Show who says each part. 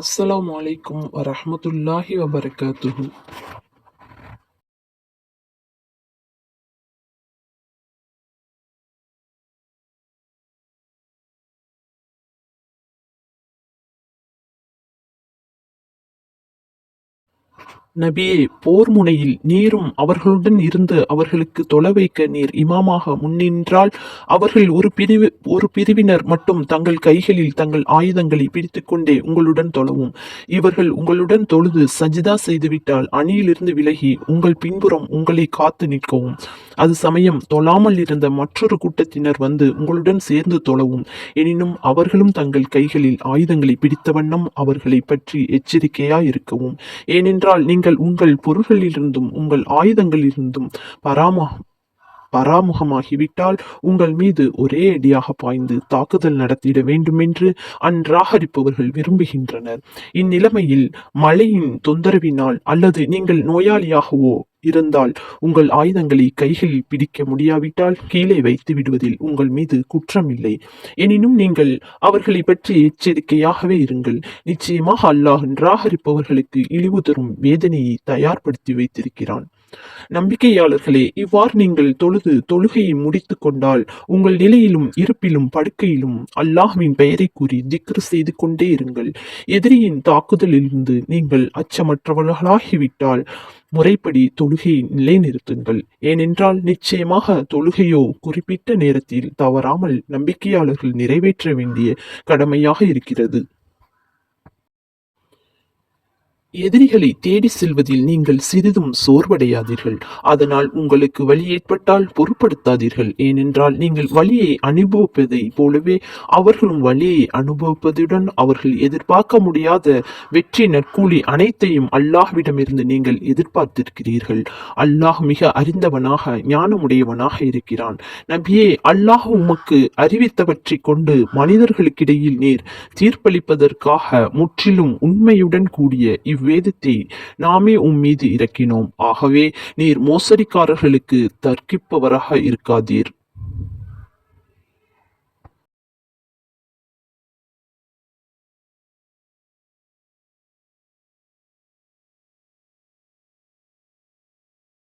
Speaker 1: அஸ்ஸலாமு அலைக்கும் வரஹ்மத்துல்லாஹி வபரகாத்துஹு. நபியே போர் முனையில் நீரும் அவர்களுடன் இருந்து அவர்களுக்கு தொலை வைக்க நீர் இமாமாக முன்னின்றால் அவர்கள் ஒரு பிரிவு ஒரு பிரிவினர் மட்டும் தங்கள் கைகளில் தங்கள் ஆயுதங்களை பிடித்துக்கொண்டே உங்களுடன் தொழவும். இவர்கள் உங்களுடன் தொழுது சஜிதா செய்துவிட்டால் அணியிலிருந்து விலகி உங்கள் பின்புறம் உங்களை காத்து நிற்கவும். அது சமயம் தொழாமல் இருந்த மற்றொரு கூட்டத்தினர் வந்து உங்களுடன் சேர்ந்து தொழவும். எனினும் அவர்களும் தங்கள் கைகளில் ஆயுதங்களை பிடித்த வண்ணம் அவர்களை பற்றி எச்சரிக்கையாய் இருக்கவும் ஏனென்றால் நீங்கள் நீங்கள் உங்கள் பொருள்களிலிருந்தும் உங்கள் ஆயுதங்களிலிருந்தும் பராம பராமுகமாகிவிட்டால் உங்கள் மீது ஒரே அடியாக பாய்ந்து தாக்குதல் நடத்திட வேண்டுமென்று அன்றாகரிப்பவர்கள் விரும்புகின்றனர். இந்நிலைமையில் மழையின் தொந்தரவினால் அல்லது நீங்கள் நோயாளியாகவோ இருந்தால் உங்கள் ஆயுதங்களை கைகளில் பிடிக்க முடியாவிட்டால் கீழே வைத்து விடுவதில் உங்கள் மீது குற்றமில்லை. எனினும் நீங்கள் அவர்களை பற்றி எச்சரிக்கையாகவே இருங்கள். நிச்சயமாக அல்லாஹ் நிராகரிப்பவர்களுக்கு இழிவு தரும் வேதனையை தயார்படுத்தி வைத்திருக்கிறான். நம்பிக்கையாளர்களே இவ்வாறு நீங்கள் தொழுது தொழுகையை முடித்து கொண்டால் உங்கள் நிலையிலும் இருப்பிலும் படுக்கையிலும் அல்லாஹ்வின் பெயரை கூறி திக்ரு செய்து கொண்டே இருங்கள். எதிரியின் தாக்குதலிலிருந்து நீங்கள் அச்சமற்றவர்களாகிவிட்டால் முறைப்படி தொழுகையை நிலைநிறுத்துங்கள். ஏனென்றால் நிச்சயமாக தொழுகையோ குறிப்பிட்ட நேரத்தில் தவறாமல் நம்பிக்கையாளர்கள் நிறைவேற்ற வேண்டிய கடமையாக இருக்கிறது. எதிரிகளை தேடி செல்வதில் நீங்கள் சிறிதும் சோர்வடையாதீர்கள். அதனால் உங்களுக்கு வழி ஏற்பட்டால் பொருட்படுத்தாதீர்கள். ஏனென்றால் நீங்கள் வலியை அனுபவிப்பதை போலவே அவர்களும் வழியை அனுபவிப்பதுடன் அவர்கள் எதிர்பார்க்க முடியாத வெற்றி நற்கூலி அனைத்தையும் அல்லாஹ்விடமிருந்து நீங்கள் எதிர்பார்த்திருக்கிறீர்கள். அல்லாஹ் மிக அறிந்தவனாக ஞானமுடையவனாக இருக்கிறான். நபியே அல்லாஹ் உமக்கு அறிவித்தவற்றை கொண்டு மனிதர்களுக்கிடையில் நீர் தீர்ப்பளிப்பதற்காக முற்றிலும் உண்மையுடன் கூடிய இவ்வேதத்தை நாமே உம் மீது இறக்கினோம். ஆகவே நீர் மோசடிக்காரர்களுக்கு தர்க்கிப்பவராக இருக்காதீர்.